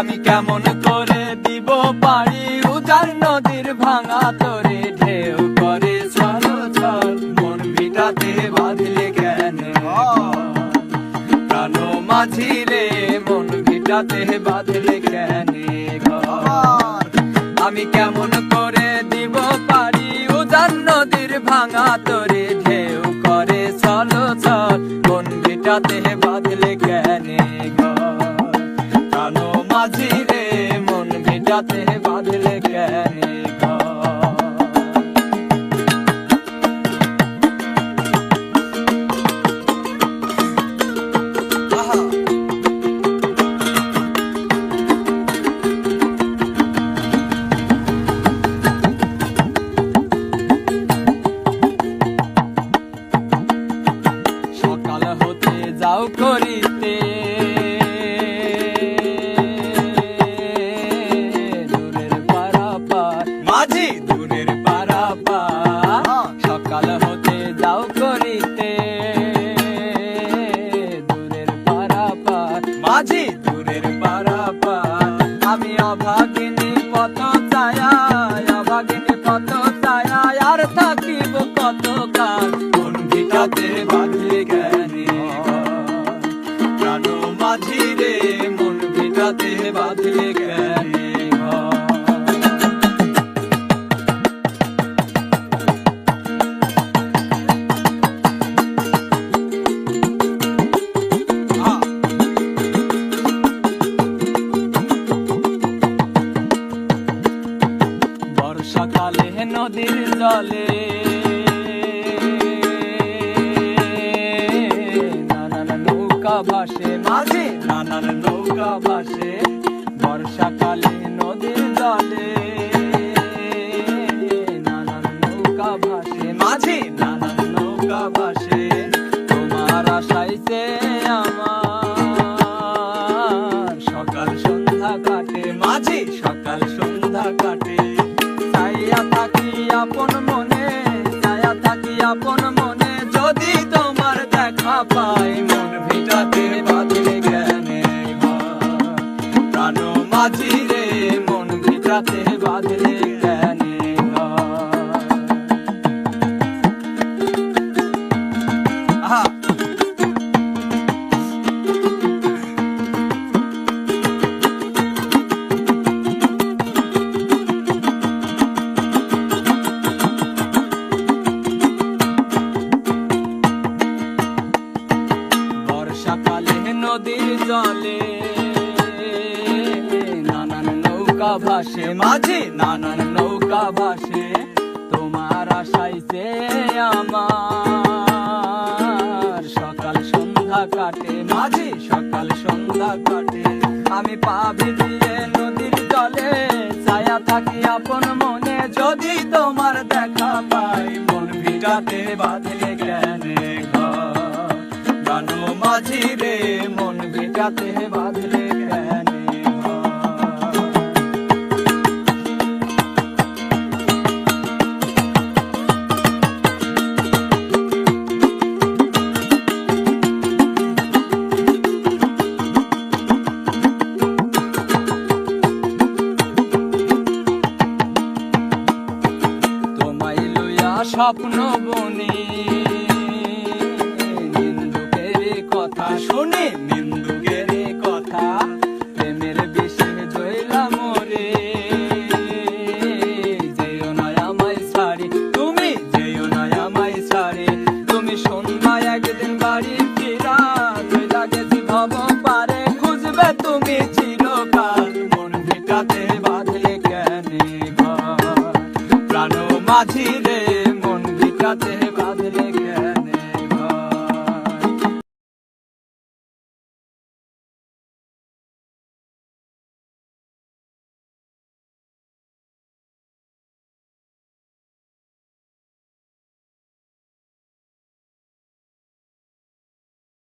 আমি কেমন করে দিব পারি? উজার নদীর ভাঙা তরে ঢেউ করে চলো চল মন ভিটাতে বাঁধলে কেন? প্রাণ মাঝি রে মন ভিটাতে বাঁধলে কেন আমি কেমন করে দিব পারি? উজান নদীর ভাঙা তরে ঢেউ করে চলো চল কোন বিটাতে বাঁধলে কেনে chocolate. ছায়া আর থাকিব কত কাল কোন ভিটাতে বাঁধলে জ্ঞানী প্রাণ মাঝি রে মন ভিটাতে বাঁধলে জ্ঞানী বর্ষাকালে নদীর জলে। নানান নৌকা ভাসে, মাঝে নানান নৌকা ভাসে, বর্ষাকালে নদীর জলে। নানান নৌকা ভাসে, মাঝে নানান নৌকা ভাসে, তোমার আশাইতে আমার সকাল সন্ধ্যা কাটে, মাঝে সকাল সন্ধ্যা কাটে। মনে যদি তোমার দেখা পাই মন ভিটাতে বাঁধলে জ্ঞানে প্রাণ মাঝি মন ভিটাতে বাঁধলে ভাসে মাঝে নানান নৌকা ভাসে, তোমার আশাইছে আমার। সকাল সন্ধ্যা কাটে, মাঝে সকাল সন্ধ্যা কাটে, আমি পাবি দিয়ে নদীর জলে, ছায়া থাকি আপন মনে, যদি তোমার দেখা পাই, মন ভিটাতে বাঁধলে জ্ঞানে ঘর? জানো মাঝি রে মন ভিটাতে বাঁধলে স্বপ্ন বনে। নিন্দুকের কথা শুনে নিন্দুকের কথা, প্রেমের বিষে জয়লা মরে যেও না আমায় ছাড়ি, তুমি যেও না আমায় ছাড়ি। তুমি সন্ধ্যায় একদিন বাড়ি ফিরা জয়লা গেছি ভব পারে, খুঁজবে তুমি